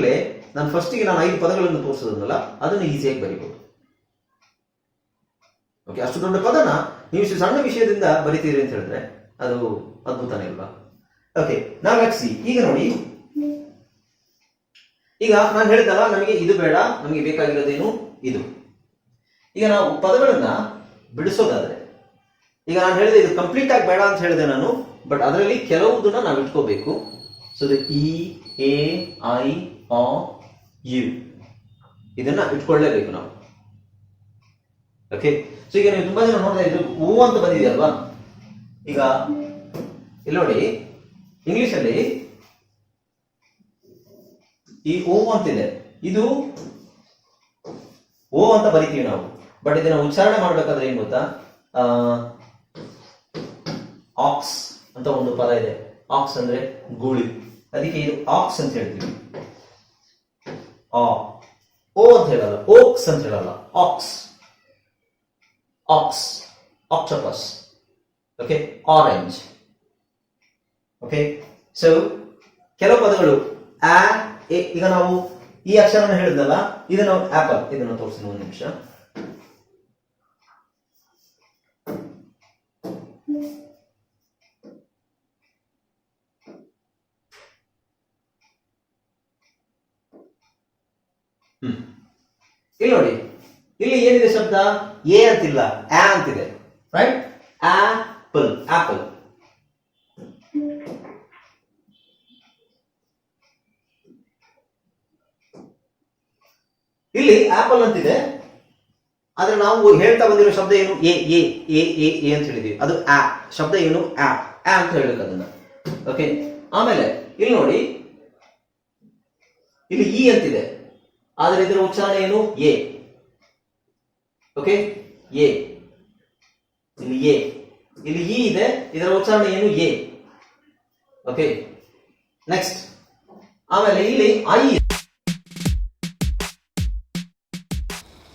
ಕೂಡಲೇ ನಾನು ಫಸ್ಟಿಗೆ ನಾನು ಐದು ಪದಗಳನ್ನು ತೋರಿಸೋದನ್ನಲ್ಲ ಅದನ್ನು ಈಸಿಯಾಗಿ ಬರಿಬಹುದು ಓಕೆ ಅಷ್ಟು ದೊಡ್ಡ ಪದನ ನೀವು ಇಷ್ಟು ಸಣ್ಣ ವಿಷಯದಿಂದ ಬರಿತೀರಿ ಅಂತ ಹೇಳಿದ್ರೆ ಅದು ಅದ್ಭುತನೇ ಅಲ್ವಾ? ಓಕೆ ಲೆಟ್ಸ್ ಈಗ ನೋಡಿ. ಈಗ ನಾನು ಹೇಳಿದಲ್ಲ ನಮಗೆ ಇದು ಬೇಡ, ನಮಗೆ ಬೇಕಾಗಿರೋದೇನು ಇದು. ಈಗ ನಾವು ಪದಗಳನ್ನ ಬಿಡಿಸೋದಾದ್ರೆ, ಈಗ ನಾನು ಹೇಳಿದೆ ಇದು ಕಂಪ್ಲೀಟ್ ಆಗಿ ಬೇಡ ಅಂತ ಹೇಳಿದೆ ನಾನು ಬಟ್ ಅದರಲ್ಲಿ ಕೆಲವುದನ್ನ ನಾವು ಇಟ್ಕೋಬೇಕು so E A I O U ಇದನ್ನ ಇಟ್ಕೊಳ್ಳೇಬೇಕು ನಾವು. ಓಕೆ ಸೊ ಈಗ ನೀವು ತುಂಬಾ ಜನ ನೋಡ್ತಾ ಇದ್ರು ಓ ಅಂತ ಬಂದಿದೆ ಅಲ್ವಾ ಈಗ, ಇಲ್ಲಿ ನೋಡಿ ಇಂಗ್ಲಿಷ್ ಅಲ್ಲಿ ಈ ಓ ಅಂತಿದೆ. ಇದು ಓ ಅಂತ ಬರಿತೀವಿ ನಾವು. ಬಟ್ ಇದನ್ನ ಉಚ್ಚಾರಣೆ ಮಾಡ್ಬೇಕಾದ್ರೆ ಏನ್ ಗೊತ್ತಾ? ಆಕ್ಸ್ ಅಂತ ಒಂದು ಪದ ಇದೆ. ಆಕ್ಸ್ ಅಂದ್ರೆ ಗೂಳಿ. ಅದಕ್ಕೆ ಇದು ಆಕ್ಸ್ ಅಂತ ಹೇಳ್ತೀವಿ. ಆ, ಓ ಅಂತ ಹೇಳಲ್ಲ, ಓಕ್ಸ್ ಅಂತ ಹೇಳಲ್ಲ, ox. Ox, octopus. Okay orange okay so ಕೆಲವು ಪದಗಳು ಆ ಈಗ ನಾವು ಈ ಅಕ್ಷರನ ಹೇಳಿದ್ನಲ್ಲ ಇದು ನಾವು ಆಪಲ್ ಇದನ್ನು ತೋರಿಸ್ತೀನಿ ಒಂದು ನಿಮಿಷ. ಇಲ್ಲಿ ನೋಡಿ. ಇಲ್ಲಿ ಏನಿದೆ ಶಬ್ದ? ಎ ಅಂತಿಲ್ಲ, ಆ ಅಂತಿದೆ. ರೈಟ್ ಆಪಲ್ ಆಪಲ್ ಇಲ್ಲಿ ಆಪಲ್ ಅಂತಿದೆ. ಆದ್ರೆ ನಾವು ಹೇಳ್ತಾ ಬಂದಿರೋ ಶಬ್ದ ಏನು? A A A A A ಅಂತ ಹೇಳಿದೀವಿ ಅದು ಆ. ಶಬ್ದ ಏನು? ಆ. ಆ ಅಂತ ಹೇಳಬೇಕು ಅದನ್ನ. ಓಕೆ ಆಮೇಲೆ, ಇಲ್ಲಿ ನೋಡಿ. ಇಲ್ಲಿ ಇ ಅಂತಿದೆ. ಆದ್ರೆ ಇದರ ಉಚ್ಚಾರಣೆ ಏನು? ಎ. Okay A. ಇಲ್ಲಿ ಎ. ಇಲ್ಲಿ ಇ ಇದೆ, ಇದರ ಉಚ್ಚಾರಣೆ ಏನು? ಎ. ಓಕೆ ನೆಕ್ಸ್ಟ್ ಆಮೇಲೆ ಇಲ್ಲಿ ಐ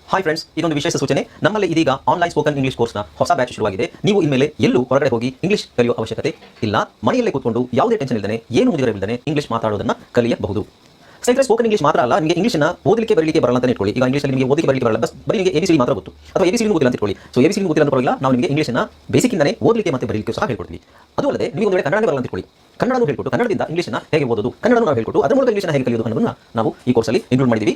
ಹಾಯ್ ಫ್ರೆಂಡ್ಸ್ ಇದೊಂದು ವಿಶೇಷ ಸೂಚನೆ. ನಮ್ಮಲ್ಲಿ ಇದೀಗ ಆನ್ಲೈನ್ ಸ್ಪೋಕನ್ ಇಂಗ್ಲಿಷ್ ಕೋರ್ಸ್ನ ಹೊಸ ಬ್ಯಾಚ್ ಶುರುವಾಗಿದೆ. ನೀವು ಇನ್ಮೇಲೆ ಎಲ್ಲೂ ಹೊರಗಡೆ ಹೋಗಿ ಇಂಗ್ಲಿಷ್ ಕಲಿಯುವ ಅವಶ್ಯಕತೆ ಇಲ್ಲ. ಮನೆಯಲ್ಲೇ ಕೂತ್ಕೊಂಡು ಯಾವುದೇ ಟೆನ್ಷನ್ ಇಲ್ಲದೆ ಏನು ಮುಗಿದಿರಬಿಲ್ಲದೆ ಇಂಗ್ಲಿಷ್ ಮಾತಾಡೋದನ್ನ ಕಲಿಯಬಹುದು. ಸ್ನೇಹಿತರೆ ಸ್ಪೋಕನ್ ಇಂಗ್ಲಿಷ್ ಮಾತ್ರ ಅಲ್ಲ, ನಿಮಗೆ ಇಂಗ್ಲಿಷ್ನ ಓದಲಿಕ್ಕೆ, ಬರಲಿಕ್ಕೆ ಬರಲ್ಲ ಅಂತ ಇಟ್ಕೊಳ್ಳಿ. ಈಗ ಇಂಗ್ಲೀಷ್ ನಿಮಗೆ ಓದಲಿಕ್ಕೆ, ಬರಲಿಕ್ಕೆ ಬರಲ್ಲ. ಬಸ್ ಬರೀ ನಿಮಗೆ ಎಬಿಸಿ ಮಾತ್ರ ಗೊತ್ತು. ಅಥವಾ ಎಬಿಸಿ ಗೊತ್ತಿಲ್ಲ ಅಂತ ಇಟ್ಕೊಳ್ಳಿ. ಸೊ ಎಬಿಸಿ ಗೊತ್ತಿಲ್ಲ ಅಂತ ಪರವಾಗಿಲ್ಲ, ನಾವು ನಿಮಗೆ ಇಂಗ್ಲಿಷ್ನ ಬೇಸಿಕ್ ಇಂದಾನೆ ಓದಲಿಕ್ಕೆ ಮತ್ತೆ ಬರಲಿಕ್ಕೆ ಸಹ ಹೇಳ್ಕೊಡ್ತೀವಿ. ಅದು ಅಲ್ಲದೆ, ನಿಮಗೆ ಒಂದು ಕನ್ನಡ ಬರಲ್ಲ ಅಂತ ಇಟ್ಕೊಳ್ಳಿ. ಕನ್ನಡನೂ ಹೇಳ್ಕೊಟ್ಟು ಕನ್ನಡದಿಂದ ಇಂಗ್ಲಿಷ್ನ ಹೇಗೆ ಓದೋದು? ಕನ್ನಡನೂ ನಾವು ಹೇಳ್ಕೊಟ್ಟು ಅದರ ಮೂಲಕ ಇಂಗ್ಲಿಷ್ನ ಹೇಗೆ ಕಲಿಯೋದು ಅನ್ನೋದನ್ನ ನಾವು ಈ ಕೋರ್ಸಲ್ಲಿ ಇನ್ಕ್ಲೂಡ್ ಮಾಡಿದ್ದೀವಿ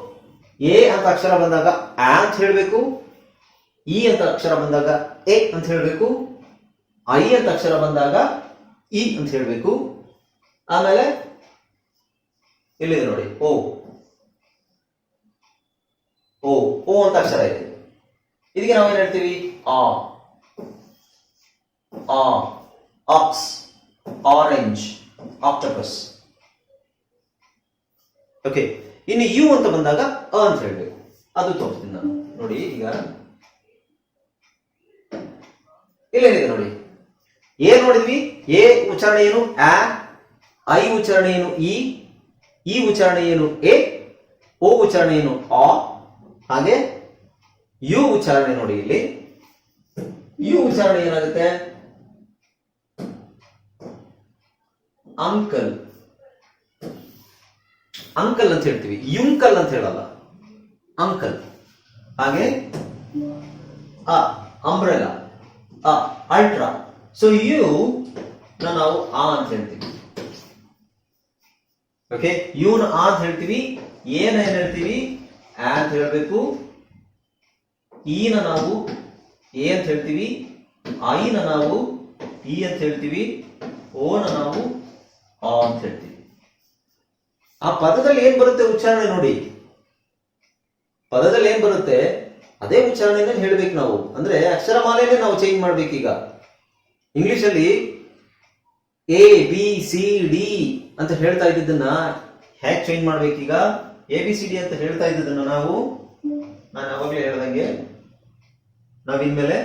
A ಅಂತ ಅಕ್ಷರ ಬಂದಾಗ ಆ ಅಂತ ಹೇಳಬೇಕು, ಇ ಅಂತ ಅಕ್ಷರ ಬಂದಾಗ ಎ ಅಂತ ಹೇಳಬೇಕು, ಐ ಅಂತ ಅಕ್ಷರ ಬಂದಾಗ ಇ ಅಂತ ಹೇಳಬೇಕು. ಆಮೇಲೆ ಇಲ್ಲಿದೆ ನೋಡಿ, ಓ ಓ ಓ ಅಂತ ಅಕ್ಷರ ಇದೆ ಇದಕ್ಕೆ ನಾವೇನ್ ಹೇಳ್ತೀವಿ? ಆ ಆ ಆಕ್ಸ್ ಆರೆಂಜ್, ಆಕ್ಟೋಪಸ್. ಓಕೆ ಇನ್ನು ಯು ಅಂತ ಬಂದಾಗ ಅ ಅಂತ ಹೇಳಬೇಕು. ಅದು ತೋರಿಸ್ತೀನಿ ನಾನು. ನೋಡಿ, ಈಗ ಇಲ್ಲೇನಿದೆ ನೋಡಿ? ಏ ನೋಡಿದ್ವಿ? ಎ ಉಚ್ಚಾರಣೆ ಏನು? ಆ, ಐ ಉಚ್ಚಾರಣೆ ಏನು? ಇ ಈ ಉಚ್ಚಾರಣೆ ಏನು? ಎ, ಓ ಉಚ್ಚಾರಣೆ ಏನು? ಆ, ಹಾಗೆ ಯು ಉಚ್ಚಾರಣೆ ನೋಡಿ ಇಲ್ಲಿ. ಯು ಉಚ್ಚಾರಣೆ ಏನಾಗುತ್ತೆ? ಅಂಕಲ್. ಅಂಕಲ್ ಅಂತ ಹೇಳ್ತೀವಿ. ಯುಂಕಲ್ ಅಂತ ಹೇಳಲ್ಲ. ಅಂಕಲ್. ಹಾಗೆ? ಅ ಅಂಬ್ರೆಲಾ ಅಲ್ಟ್ರಾ ಸೊ ಯು ನಾವು ಆ ಅಂತ ಹೇಳ್ತೀವಿ. ಓಕೆ ಯುನ ಆ ಅಂತ ಹೇಳ್ತೀವಿ. ಏನ ಏನ್ ಹೇಳ್ತೀವಿ? ಅಂತ ಹೇಳ್ಬೇಕು. ಈನ ನಾವು ಎ ಅಂತ ಹೇಳ್ತೀವಿ. ಐನ ನಾವು ಇ ಅಂತ ಹೇಳ್ತೀವಿ. ಓನ ನಾವು ಆ ಅಂತ ಹೇಳ್ತೀವಿ. ಆ ಪದದಲ್ಲಿ ಏನ್ ಬರುತ್ತೆ ಉಚ್ಚಾರಣೆ ನೋಡಿ. ಪದದಲ್ಲಿ ಏನ್ ಬರುತ್ತೆ? ಅದೇ ಉಚ್ಚಾರಣೆಯನ್ನು ಹೇಳ್ಬೇಕು ನಾವು. ಅಂದ್ರೆ ಅಕ್ಷರಮಾಲೆನೇ ನಾವು ಚೇಂಜ್ ಮಾಡ್ಬೇಕೀಗ. ಇಂಗ್ಲಿಷ್ ಅಲ್ಲಿ ಎ ಬಿ ಸಿ ಡಿ ಅಂತ ಹೇಳ್ತಾ ಇದ್ದಿದ್ದನ್ನ ಹ್ಯಾಕ್ ಚೇಂಜ್ ಮಾಡ್ಬೇಕೀಗ? ಎ ಬಿ ಸಿ ಡಿ ಅಂತ ಹೇಳ್ತಾ ಇದ್ದಿದ್ದನ್ನ ನಾವು ನಾನು ಯಾವಾಗಲೇ ಹೇಳ್ದಂಗೆ ನಾವು ಇನ್ಮೇಲೆ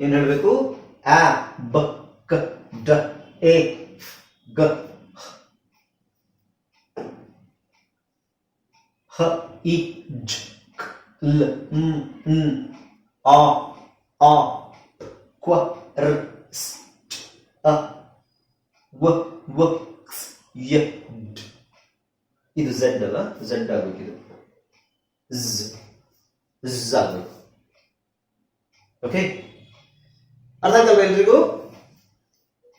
ಏನ್ ಹೇಳ್ಬೇಕು? ಆ, ಬ, ಕ, ಡ, ಎ, ಗ. ಹ ಇ ಜ್ ಕ ಲ ಮ್ ನ್ ಆ ಆ ಕ್ವ ರ್ ಸ್ ಟ್ ಅ ವ ವ ಕ್ಸ್ ಯ ಡ್ ಇದು. ಝೆಡ್ ಅಲ್ಲ ಝೆಡ್ ಆಗ್ಬೇಕಿದು ಝ್ ಝ್ ಆಗ್ಬೇಕು ಓಕೆ ಅರ್ಥ ಆಯ್ತಲ್ವ ಎಲ್ರಿಗೂ?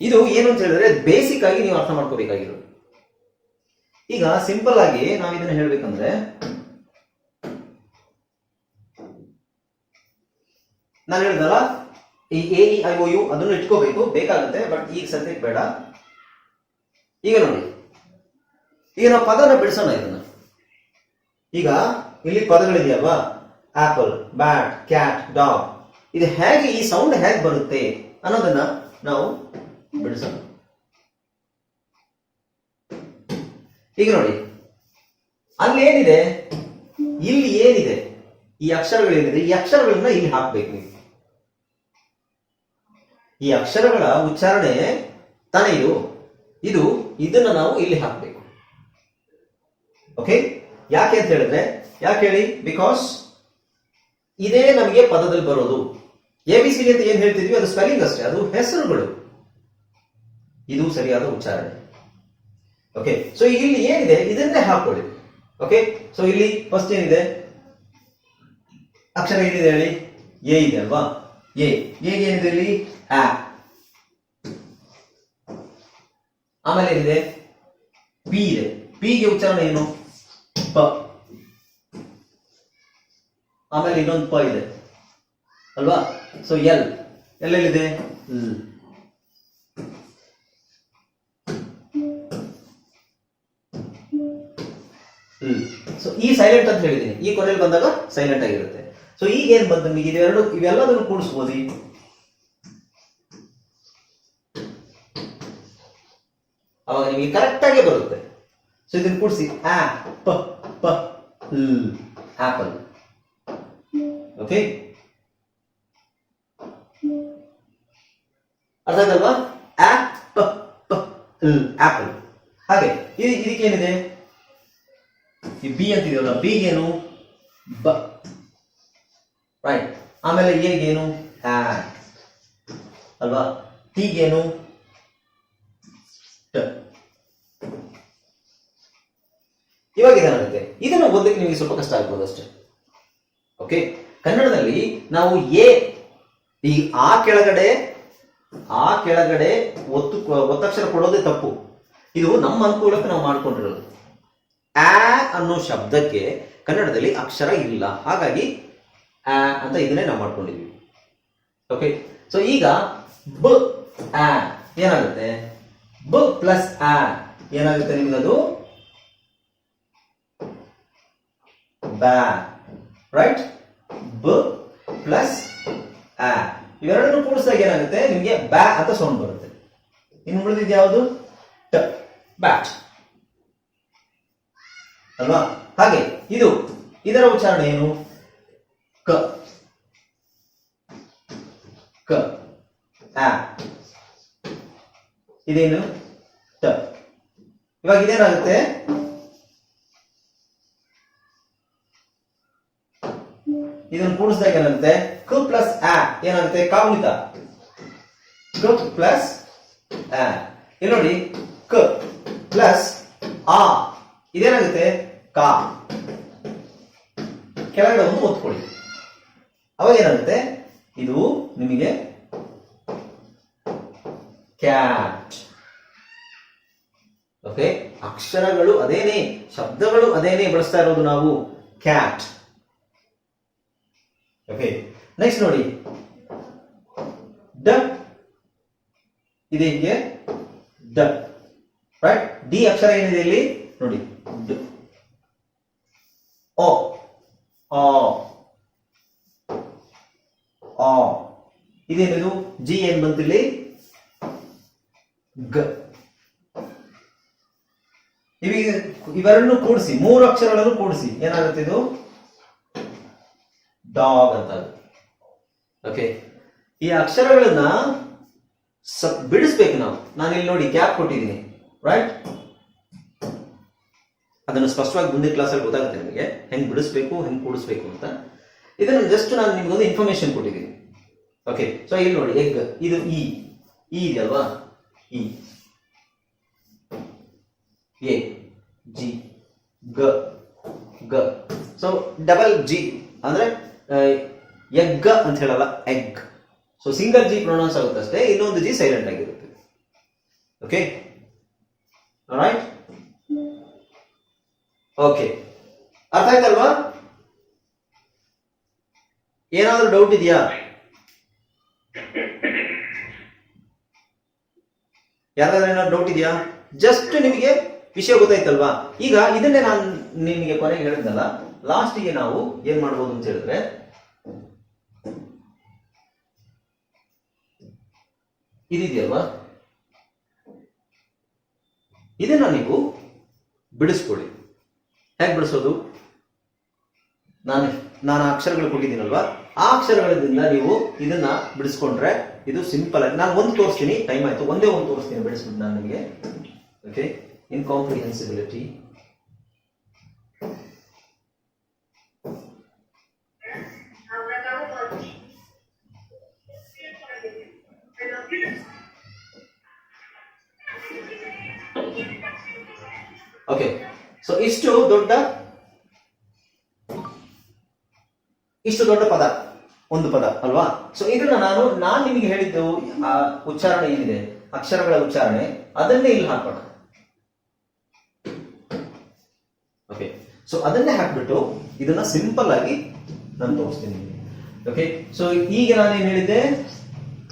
ಇದು ಏನು ಅಂತ ಹೇಳಿದ್ರೆ ಬೇಸಿಕ್ ಆಗಿ ನೀವು ಅರ್ಥ ಮಾಡ್ಕೋಬೇಕಾಗಿರೋದು. ಈಗ ಸಿಂಪಲ್ ಆಗಿ ನಾವು ಇದನ್ನ ಹೇಳ್ಬೇಕಂದ್ರೆ, ನಾನು ಹೇಳಿದಲ್ಲ, ಈ A E I O U ಅದನ್ನು ಇಟ್ಕೋಬೇಕು, ಬೇಕಾಗುತ್ತೆ ಬಟ್ ಈಗ ಸದ್ಯಕ್ಕೆ ಬೇಡ. ಈಗ ನೋಡಿ, ಈಗ ನಾವು ಪದನ ಬಿಡಿಸೋಣ ಇದನ್ನ. ಈಗ ಇಲ್ಲಿ ಪದಗಳಿದೆಯಲ್ವಾ? ಆಪಲ್ ಬ್ಯಾಟ್ ಕ್ಯಾಟ್ ಡಾಗ್ ಇದು ಹೇಗೆ ಈ ಸೌಂಡ್ ಹೇಗೆ ಬರುತ್ತೆ ಅನ್ನೋದನ್ನ ನಾವು ಬಿಡಿಸೋಣ ಈಗ ನೋಡಿ. ಅಲ್ಲಿ ಏನಿದೆ? ಇಲ್ಲಿ ಏನಿದೆ? ಈ ಅಕ್ಷರಗಳೇನಿದೆ ಈ ಅಕ್ಷರಗಳನ್ನ ಇಲ್ಲಿ ಹಾಕ್ಬೇಕು ನೀವು. ಈ ಅಕ್ಷರಗಳ ಉಚ್ಚಾರಣೆ ತಾನೇ ಇದು? ಇದು ಇದನ್ನ ನಾವು ಇಲ್ಲಿ ಹಾಕ್ಬೇಕು. ಓಕೆ ಯಾಕೆ ಅಂತ ಹೇಳಿದ್ರೆ, ಯಾಕೆ ಹೇಳಿ? ಬಿಕಾಸ್ ಇದೇ ನಮಗೆ ಪದದಲ್ಲಿ ಬರೋದು. ಎ ಬಿ ಸಿ ಅಂತ ಏನ್ ಹೇಳ್ತಿದ್ವಿ? ಅದು ಸ್ಪೆಲ್ಲಿಂಗ್ ಅಷ್ಟೇ. ಅದು ಹೆಸರುಗಳು. ಇದು ಸರಿಯಾದ ಉಚ್ಚಾರಣೆ. ಓಕೆ ಸೊ ಇಲ್ಲಿ ಏನಿದೆ? ಇದನ್ನೇ ಹಾಕೊಳ್ಳಿ. ಓಕೆ ಸೊ ಇಲ್ಲಿ ಫಸ್ಟ್ ಏನಿದೆ? ಅಕ್ಷರ ಏನಿದೆ ಹೇಳಿ? ಎ ಇದೆ ಅಲ್ವಾ? ಎ. ಎಗೆ ಏನಿದೆ ಇಲ್ಲಿ? ಆ. ಆಮೇಲೆ ಏನಿದೆ? ಪಿ ಇದೆ. ಪಿಗೆ ಉಚ್ಚಾರಣೆ ಏನು? ಪ. ಆಮೇಲೆ ಇನ್ನೊಂದು ಪ ಇದೆ. ಅಲ್ವಾ? So L. ಎಲ್ಲೆಲ್ಲಿದೆ? ಸೊ ಈ ಸೈಲೆಂಟ್ ಅಂತ ಹೇಳಿದ್ದೀನಿ. ಈ ಕೊನೆಯಲ್ಲಿ ಬಂದಾಗ ಸೈಲೆಂಟ್ ಆಗಿರುತ್ತೆ. ಸೊ ಈಗ ಏನ್ ಬಂತು ನಿಮಗೆ? ಇವೆರಡು ಇವೆಲ್ಲದನ್ನು ಕೂಡಿಸ್ಬೋದು ಅವಾಗ ನಿಮಗೆ ಕರೆಕ್ಟ್ ಆಗಿ ಬರುತ್ತೆ. ಸೊ ಇದನ್ನು ಕೂಡಿಸಿ. ಆ, ಪ ಪ ಆಪಲ್. ಓಕೆ ಅರ್ಥ ಆಯ್ತಲ್ವಾ? ಆ, ಪ ಪ ಆಪಲ್. ಹಾಗೆ ಇದಕ್ಕೆ ಇದಕ್ಕೇನಿದೆ? ಈ ಬಿ ಅಂತಿದೆಯಲ್ಲ ಬಿ ಏನು? ಬ ರೈಟ್ ಆಮೇಲೆ ಏನು? ಆ ಅಲ್ವಾ? ಟಿಗೇನು ಇವಾಗ ಏನಾಗುತ್ತೆ? ಇದನ್ನು ಓದಕ್ಕೆ ನಿಮಗೆ ಸ್ವಲ್ಪ ಕಷ್ಟ ಆಗ್ಬೋದು ಅಷ್ಟೇ. ಓಕೆ ಕನ್ನಡದಲ್ಲಿ ನಾವು ಎ ಈ ಆ ಕೆಳಗಡೆ ಆ ಕೆಳಗಡೆ ಒತ್ತು, ಒತ್ತಕ್ಷರ ಕೊಡೋದೇ ತಪ್ಪು. ಇದು ನಮ್ಮ ಅನುಕೂಲಕ್ಕೆ ನಾವು ಮಾಡ್ಕೊಂಡಿರೋದು. ಆ ಅನ್ನೋ ಶಬ್ದಕ್ಕೆ ಕನ್ನಡದಲ್ಲಿ ಅಕ್ಷರ ಇಲ್ಲ. ಹಾಗಾಗಿ, ಆ ಅಂತ ಇದನ್ನೇ ನಾವು ಮಾಡ್ಕೊಂಡಿದ್ವಿ. ಓಕೆ ಸೊ ಈಗ ಬ, ಆ ಏನಾಗುತ್ತೆ? ಬ ಪ್ಲಸ್ ಆ ಏನಾಗುತ್ತೆ ನಿಮ್ಗದು? ಬ್ಯಾ ರೈಟ್ ಬ ಪ್ಲಸ್ ಆ. ಇವೆರಡನ್ನು ಕೂಡಿಸಿದಾಗ ಏನಾಗುತ್ತೆ? ನಿಮಗೆ ಬ್ಯಾ ಅಂತ ಸೌಂಡ್ ಬರುತ್ತೆ. ಇನ್ನು ಉಳಿದಿದ್ದು ಯಾವುದು? ಟ. ಬ್ಯಾಟ್ ಅಲ್ವಾ? ಹಾಗೆ, ಇದು, ಇದರ ಉಚ್ಚಾರಣೆ ಏನು? ಕ. ಕ. ಆ. ಇದೇನು? ಟ. ಇವಾಗ ಇದೇನಾಗುತ್ತೆ? ಇದನ್ನ ಕೂಡಿಸಿದಾಗ ಏನಾಗುತ್ತೆ? ಕ ಪ್ಲಸ್ ಆ. ಏನಾಗುತ್ತೆ? ಕಾಗುಣಿತ. ಕ ಪ್ಲಸ್ ಆ. ಇಲ್ಲಿ ನೋಡಿ ಕ ಪ್ಲಸ್ ಆ. ಇದೇನಾಗುತ್ತೆ? ಕಾ. ಕೆಳಗಡೆ ಒಂದು ಒತ್ಕೊಳ್ಳಿ. ಅವಾಗ ಏನಂತೆ ಇದು ನಿಮಗೆ ಕ್ಯಾಟ್ ಓಕೆ ಅಕ್ಷರಗಳು ಅದೇನೇ, ಶಬ್ದಗಳು ಅದೇನೇ ಬಳಸ್ತಾ ಇರೋದು ನಾವು ಕ್ಯಾಟ್ ಓಕೆ ನೆಕ್ಸ್ಟ್ ನೋಡಿ. ಡ. ಇದೆ ಡ. ರೈಟ್ ಡಿ ಅಕ್ಷರ ಏನಿದೆ ಇಲ್ಲಿ? ನೋಡಿ. ಡ್ ಓ ಆ ಅ. ಇದೇನಿದು? ಜಿ ಏನ್ ಬಂತಿಲ್ಲಿ? ಗ. ಇವೆರಡನ್ನು ಕೂಡಿಸಿ, ಮೂರು ಅಕ್ಷರಗಳನ್ನು ಕೂಡಿಸಿ. ಏನಾಗುತ್ತೆ ಇದು? ಡಾಗ್ ಅಂತ ಓಕೆ ಈ ಅಕ್ಷರಗಳನ್ನ ಬಿಡಿಸ್ಬೇಕು ನಾವು. ನಾನು ಇಲ್ಲಿ ನೋಡಿ, ಗ್ಯಾಪ್ ಕೊಟ್ಟಿದ್ದೀನಿ. ರೈಟ್ ಅದನ್ನು ಸ್ಪಷ್ಟವಾಗಿ ಮುಂದಿನ ಕ್ಲಾಸಲ್ಲಿ ಗೊತ್ತಾಗುತ್ತೆ ನಿಮಗೆ. ಹೆಂಗ್ ಬಿಡಿಸ್ಬೇಕು, ಹೆಂಗ್ ಕೂಡಿಸ್ಬೇಕು ಅಂತ. ಇದನ್ನು ಜಸ್ಟ್ ನಾನು ನಿಮ್ಗೊಂದು ಇನ್ಫಾರ್ಮೇಶನ್ ಕೊಟ್ಟಿದ್ದೀನಿ. ಓಕೆ ಸೊ ಇಲ್ಲಿ ನೋಡಿ ಎಗ್ ಇದು ಇ ಇ ಇದೆಯಲ್ವಾ ಇ ಎ ಜಿ ಗ ಗ ಸೊ ಡಬಲ್ ಜಿ ಅಂದ್ರೆ ಎಗ್ ಅಂತ ಹೇಳಲ್ಲ egg so single G pronounce ಆಗುತ್ತೆ ಅಷ್ಟೇ, ಇನ್ನೊಂದು ಜಿ ಸೈಲೆಂಟ್ ಆಗಿರುತ್ತೆ. ಓಕೆ ರೈಟ್ ಓಕೆ ಅರ್ಥ ಆಯ್ತಲ್ವಾ? ಏನಾದರೂ ಡೌಟ್ ಇದೆಯಾ? ಯಾರಾದ್ರೂ ಏನಾದ್ರು ಡೌಟ್ ಇದೆಯಾ? ಜಸ್ಟ್ ನಿಮಗೆ ವಿಷಯ ಗೊತ್ತಾಯ್ತಲ್ವಾ? ಈಗ ಇದನ್ನೇ ನಾನು ನಿಮಗೆ ಕೊನೆಗೆ ಹೇಳಿದ್ನಲ್ಲ ಲಾಸ್ಟಿಗೆ ನಾವು ಏನ್ ಮಾಡ್ಬೋದು ಅಂತ ಹೇಳಿದ್ರೆ, ಇದಿದೆಯಲ್ವಾ? ಇದನ್ನ ನೀವು ಬಿಡಿಸ್ಕೊಳ್ಳಿ. ಹೇಗೆ ಬಿಡಿಸೋದು? ನಾನು ನಾನು ಅಕ್ಷರಗಳು ಕೊಟ್ಟಿದ್ದೀನಲ್ವಾ ಆ ಅಕ್ಷರಗಳಿಂದ ನೀವು ಇದನ್ನ ಬಿಡಿಸ್ಕೊಂಡ್ರೆ ಇದು ಸಿಂಪಲ್ ಆಗಿ ನಾನು ಒಂದು ತೋರಿಸ್ತೀನಿ ಟೈಮ್ ಆಯ್ತು. ಒಂದೇ ಒಂದು ತೋರಿಸ್ತೀನಿ ಬಿಡಿಸ್ಬಿಟ್ಟು ನಾನು ನಿಮಗೆ. ಓಕೆ ಇನ್ಕಾಂಪ್ರಿಹೆನ್ಸಿಬಿಲಿಟಿ ಓಕೆ ಸೊ ಇಷ್ಟು ದೊಡ್ಡ ಇಷ್ಟು ದೊಡ್ಡ ಪದ, ಒಂದು ಪದ, ಅಲ್ವಾ? ಸೊ ಇದನ್ನ ನಾನು ನಾನು ನಿಮಗೆ ಹೇಳಿದ್ದು, ಆ ಉಚ್ಚಾರಣೆ ಏನಿದೆ? ಅಕ್ಷರಗಳ ಉಚ್ಚಾರಣೆ. ಅದನ್ನೇ ಇಲ್ಲಿ ಹಾಕೋಣ ಓಕೆ ಸೊ ಅದನ್ನೇ ಹಾಕ್ಬಿಟ್ಟು ಇದನ್ನ ಸಿಂಪಲ್ ಆಗಿ ನಾನು ತೋರಿಸ್ತೀನಿ ಓಕೆ ಸೊ ಈಗ ನಾನೇನ್ ಹೇಳಿದ್ದೆ?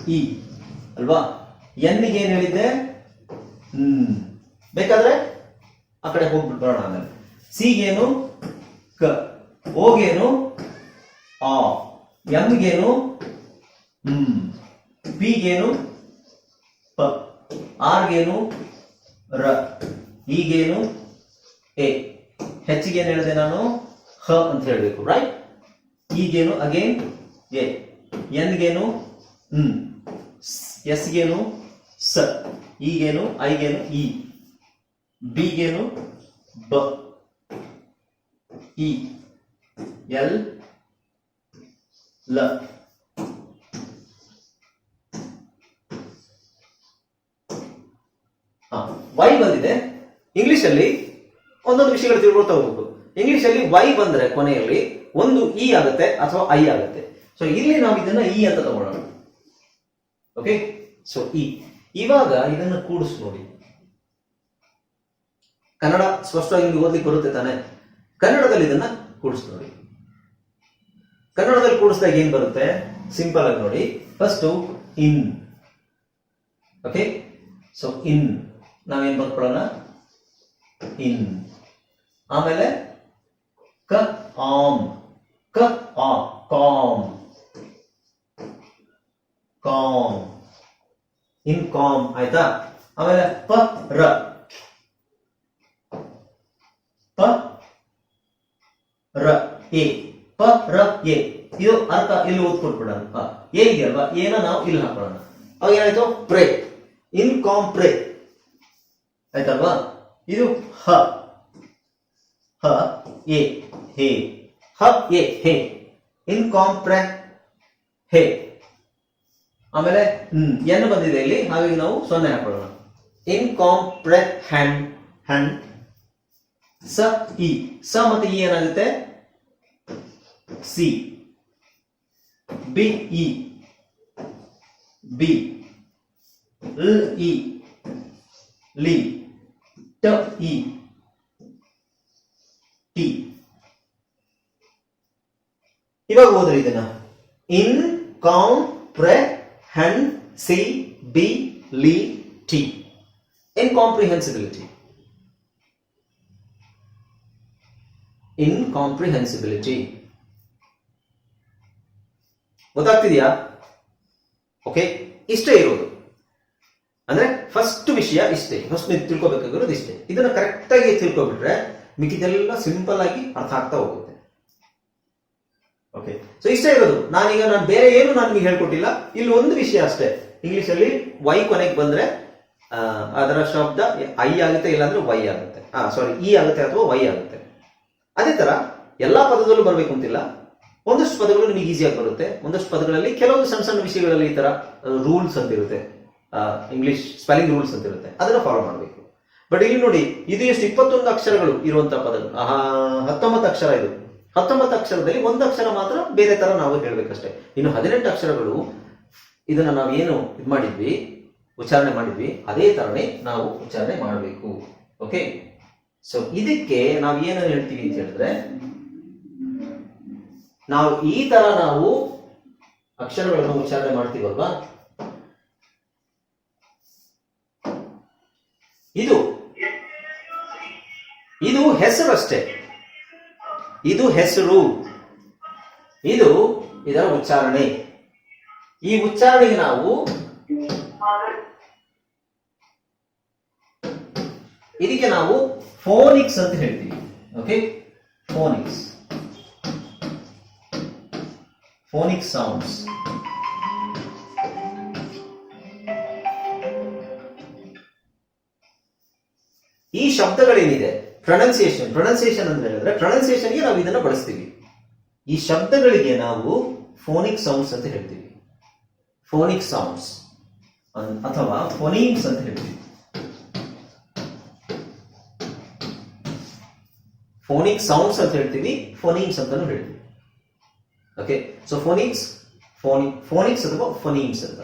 ಇ ಅಲ್ವಾ? ಎನ್ಗೆ ಏನ್ ಹೇಳಿದ್ದೆ? ಹ್ಮ್ ಬೇಕಾದ್ರೆ ಆ ಕಡೆ ಹೋಗ್ಬಿಟ್ಟು ಬರೋಣ ಆಮೇಲೆ. ಸಿಗೇನು, ಕ, ಓಗೇನು, ಆ ಎಂಗೇನು ಹ್ಮ್, ಪಿಗೇನು, ಪ, ಆರ್ಗೇನು, ರ, ಈಗೇನು, ಎ. ಹೆಚ್ಚಿಗೇನು ಹೇಳಿದೆ ನಾನು? ಹ ಅಂತ ಹೇಳಬೇಕು ರೈಟ್ ಈಗೇನು ಅಗೇನ್ ಎ. ಎನ್ಗೇನು ಹ್ಮ್ ಎಸ್ಗೇನು, ಸ. ಈಗೇನು, ಐಗೇನು ಇ ಬಿಗೇನು ಬ, ಇ, ಎಲ್, ಲ. ವೈ ಬಂದಿದೆ. ಇಂಗ್ಲಿಷ್ ಅಲ್ಲಿ ಒಂದೊಂದು ವಿಷಯಗಳು ತಿಳ್ಕೊಳ್ತಾ ಹೋಗ್ಬೇಕು ಇಂಗ್ಲಿಷ್ ಅಲ್ಲಿ ವೈ ಬಂದ್ರೆ ಕೊನೆಯಲ್ಲಿ ಒಂದು ಇ ಆಗುತ್ತೆ ಅಥವಾ ಐ ಆಗುತ್ತೆ. ಸೊ ಇಲ್ಲಿ ನಾವು ಇದನ್ನ ಇ ಅಂತ ತಗೊಳ್ಳೋಣ. Okay so E. ಇವಾಗ ಇದನ್ನ ಕೂಡಿಸ್ ನೋಡಿ. ಕನ್ನಡ ಸ್ಪಷ್ಟವಾಗಿ ನಿಮಗೆ ಓದ್ಲಿಕ್ಕೆ ಬರುತ್ತೆ ತಾನೆ? ಕನ್ನಡದಲ್ಲಿ ಇದನ್ನ ಕೂಡಿಸ್ ನೋಡಿ. ಕನ್ನಡದಲ್ಲಿ ಕೂಡಿಸಿದಾಗ ಏನ್ ಬರುತ್ತೆ? ಸಿಂಪಲ್ ಆಗಿ ನೋಡಿ. First in okay so in ನಾವೇನ್ ಬರ್ಕೊಳ್ಳೋಣ ಇನ್ ಆಮೇಲೆ ಕ, ಆಮ್. ಕ, ಆ, ಕಾಮ್. ಕಾಮ್. ಇನ್ ಕಾಮ್. ಆಯ್ತಾ? ಆಮೇಲೆ ಪ, ರ ಪ ರ, ಎ, ಪ, ರ, ಎ. ಇದು ಅರ್ಥ ಇಲ್ಲಿ ಓದ್ಕೊಟ್ಬಿಡೋಣ ಹ. ಎ ಇದೆಯಲ್ವಾ ಏನ ನಾವು ಇಲ್ಲಿ ಹಾಕೊಳ್ಳೋಣ. ಅವಾಗ ಏನಾಯ್ತು? ಪ್ರೇ. ಇನ್ ಕಾಮ್ ಪ್ರೇ ಆಯ್ತಲ್ವಾ? ಇದು ಹ. ಹ, ಎ, ಹೇ. ಹ, ಎ, ಹೇ. ಇನ್ ಕಾಮ್ ಪ್ರೆ ಹೇ. ಆಮೇಲೆ ಹ್ಮ್, ಎನ್ ಬಂದಿದೆ ಇಲ್ಲಿ? ಹಾಗಾಗಿ ನಾವು ಸೊನ್ನೆ ಹಾಕೊಳ್ಳೋಣ. In com pre hen hen ಸ, ಇ. ಸ ಮತ್ತೆ ಇ ಏನಾಗುತ್ತೆ? ಸಿ. B, E. ಬಿ. ಲ್, ಇ. ಲಿ. ಟ, ಇ. ಟಿ. ಇವಾಗ ಓದ್ರಿ ಇದನ್ನ. In, com, pre, hen, si, bi, li, ti. Incomprehensibility incomprehensibility ಗೊತ್ತಾಗ್ತಿದೆಯಾ? Okay ಇಷ್ಟೇ ಇರೋದು. ಅಂದ್ರೆ ಫಸ್ಟ್ ವಿಷಯ ಇಷ್ಟೇ. ಫಸ್ಟ್ ನೀವು ತಿಳ್ಕೋಬೇಕಾಗಿರೋದು ಇಷ್ಟೇ. ಇದನ್ನ ಕರೆಕ್ಟ್ ಆಗಿ ತಿಳ್ಕೊಬಿಟ್ರೆ ಮಿಕ್ಕಿದೆಲ್ಲ ಸಿಂಪಲ್ ಆಗಿ ಅರ್ಥ ಆಗ್ತಾ ಹೋಗುತ್ತೆ. ಓಕೆ ಸೊ ಇಷ್ಟೇ ಇರೋದು. ನಾನೀಗ ನಾನು ಬೇರೆ ಏನು ನಾನು ನಿಮಗೆ ಹೇಳ್ಕೊಟ್ಟಿಲ್ಲ. ಇಲ್ಲಿ ಒಂದು ವಿಷಯ ಅಷ್ಟೇ. ಇಂಗ್ಲಿಷ್ ಅಲ್ಲಿ ವೈ ಕೊನೆಗೆ ಬಂದ್ರೆ ಅದರ ಶಬ್ದ ಐ ಆಗುತ್ತೆ, ಇಲ್ಲಾಂದ್ರೆ ವೈ ಆಗುತ್ತೆ. ಸಾರಿ ಇ ಆಗುತ್ತೆ ಅಥವಾ ವೈ ಆಗುತ್ತೆ. ಅದೇ ತರ ಎಲ್ಲಾ ಪದದಲ್ಲೂ ಬರಬೇಕು ಅಂತಿಲ್ಲ. ಒಂದಷ್ಟು ಪದಗಳು ನಿಮಗೆ ಈಸಿಯಾಗಿ ಬರುತ್ತೆ. ಒಂದಷ್ಟು ಪದಗಳಲ್ಲಿ ಕೆಲವೊಂದು ಸಣ್ಣ ಸಣ್ಣ ವಿಷಯಗಳಲ್ಲಿ ಈ ತರ ರೂಲ್ಸ್ ಅಂತ ಇರುತ್ತೆ. ಇಂಗ್ಲಿಷ್ ಸ್ಪೆಲ್ಲಿಂಗ್ ರೂಲ್ಸ್ ಅಂತ ಇರುತ್ತೆ. ಅದನ್ನ ಫಾಲೋ ಮಾಡಬೇಕು. ಬಟ್ ಇಲ್ಲಿ ನೋಡಿ, ಇದು ಎಷ್ಟು ಇಪ್ಪತ್ತೊಂದು ಅಕ್ಷರಗಳು ಇರುವಂತಹ ಪದಗಳು. ಹತ್ತೊಂಬತ್ತು ಅಕ್ಷರ ಇದು. ಹತ್ತೊಂಬತ್ತು ಅಕ್ಷರದಲ್ಲಿ ಒಂದು ಅಕ್ಷರ ಮಾತ್ರ ಬೇರೆ ತರ ನಾವು ಹೇಳ್ಬೇಕಷ್ಟೇ. ಇನ್ನು ಹದಿನೆಂಟು ಅಕ್ಷರಗಳು ಇದನ್ನ ನಾವು ಏನು ಇದು ಮಾಡಿದ್ವಿ, ಉಚ್ಚಾರಣೆ ಮಾಡಿದ್ವಿ, ಅದೇ ತರನೇ ನಾವು ಉಚ್ಚಾರಣೆ ಮಾಡಬೇಕು. ಓಕೆ ಸೊ ಇದಕ್ಕೆ ನಾವು ಏನು ಹೇಳ್ತೀವಿ ಅಂತ ಹೇಳಿದ್ರೆ, ನಾವು ಈ ತರ ನಾವು ಅಕ್ಷರಗಳನ್ನು ಉಚ್ಚಾರಣೆ ಮಾಡ್ತೀವಲ್ವಾ ಇದು ಇದು ಹೆಸರು ಅಷ್ಟೇ. ಇದು ಹೆಸರು. ಇದು ಇದರ ಉಚ್ಚಾರಣೆ. ಈ ಉಚ್ಚಾರಣೆಗೆ ನಾವು ಇದಕ್ಕೆ ನಾವು ಫೋನಿಕ್ಸ್ ಅಂತ ಹೇಳ್ತೀವಿ. Okay phonics. ಫೋನಿಕ್ ಸೌಂಡ್ಸ್ ಈ ಶಬ್ದಗಳೇನಿದೆ? ಪ್ರೊನೌನ್ಸಿಯೇಷನ್ ಪ್ರೊನೌನ್ಸಿಯೇಷನ್ ಅಂತ ಹೇಳಿದ್ರೆ ಪ್ರೊನೌನ್ಸಿಯೇಷನ್ಗೆ ನಾವು ಇದನ್ನ ಬಳಸ್ತೀವಿ. ಈ ಶಬ್ದಗಳಿಗೆ ನಾವು ಫೋನಿಕ್ ಸೌಂಡ್ಸ್ ಅಂತ ಹೇಳ್ತೀವಿ. ಫೋನಿಕ್ ಸೌಂಡ್ಸ್ ಅಥವಾ ಫೋನೀಮ್ಸ್ ಅಂತ ಹೇಳ್ತೀವಿ. ಫೋನಿಕ್ ಸೌಂಡ್ಸ್ ಅಂತ ಹೇಳ್ತೀವಿ ಫೋನೀಮ್ಸ್ ಅಂತಾನು ಹೇಳ್ತೀವಿ ಓಕೆ ಸೊ ಫೋನಿಕ್ಸ್ ಫೋನಿ ಫೋನಿಕ್ಸ್ ಅಥವಾ ಫೋನೀಮ್ಸ್ ಅಂತ.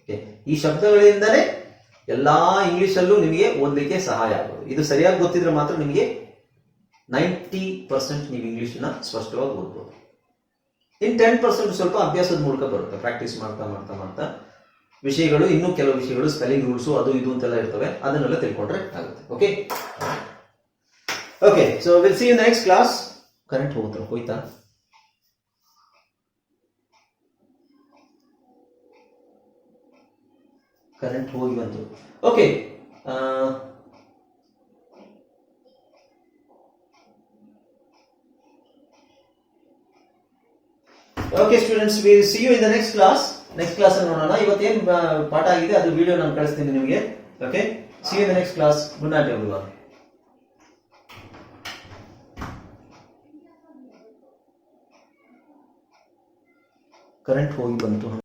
ಓಕೆ ಈ ಶಬ್ದಗಳಿಂದಲೇ ಎಲ್ಲಾ ಇಂಗ್ಲಿಷ್ ಅಲ್ಲೂ ನಿಮಗೆ ಓದಲಿಕ್ಕೆ ಸಹಾಯ ಆಗೋದು ಇದು ಸರಿಯಾಗಿ ಗೊತ್ತಿದ್ರೆ ಮಾತ್ರ ನಿಮಗೆ ನೈಂಟಿ ಪರ್ಸೆಂಟ್ ನೀವು ಇಂಗ್ಲಿಷ್ನ ಸ್ಪಷ್ಟವಾಗಿ ಓದ್ಬೋದು. ಇನ್ ಟೆನ್ ಪರ್ಸೆಂಟ್ ಸ್ವಲ್ಪ ಅಭ್ಯಾಸದ ಮೂಲಕ ಬರುತ್ತೆ. ಪ್ರಾಕ್ಟೀಸ್ ಮಾಡ್ತಾ ಮಾಡ್ತಾ ಮಾಡ್ತಾ ವಿಷಯಗಳು, ಇನ್ನೂ ಕೆಲವು ವಿಷಯಗಳು, ಸ್ಪೆಲ್ಲಿಂಗ್ ರೂಲ್ಸು, ಅದು ಇದು ಅಂತೆಲ್ಲ ಇರ್ತವೆ. ಅದನ್ನೆಲ್ಲ ತಿಳ್ಕೊಂಡ್ರೆ ಆಗುತ್ತೆ. Okay okay so will see you next class current ಹೋಗುತ್ತೆ ಹೋಯ್ತಾ? ಕರೆಂಟ್ ಹೋಗಿ ಬಂತು. Okay okay students we see you in the next class next class ನೋಡೋಣ. ಇವತ್ತೇನು ಪಾಠ ಆಗಿದೆ, ಅದು ವಿಡಿಯೋ ನಾನು ಕಳಿಸ್ತೀನಿ ನಿಮಗೆ. Okay see you in the next class good night everyone current ಹೋಗಿ ಬಂತು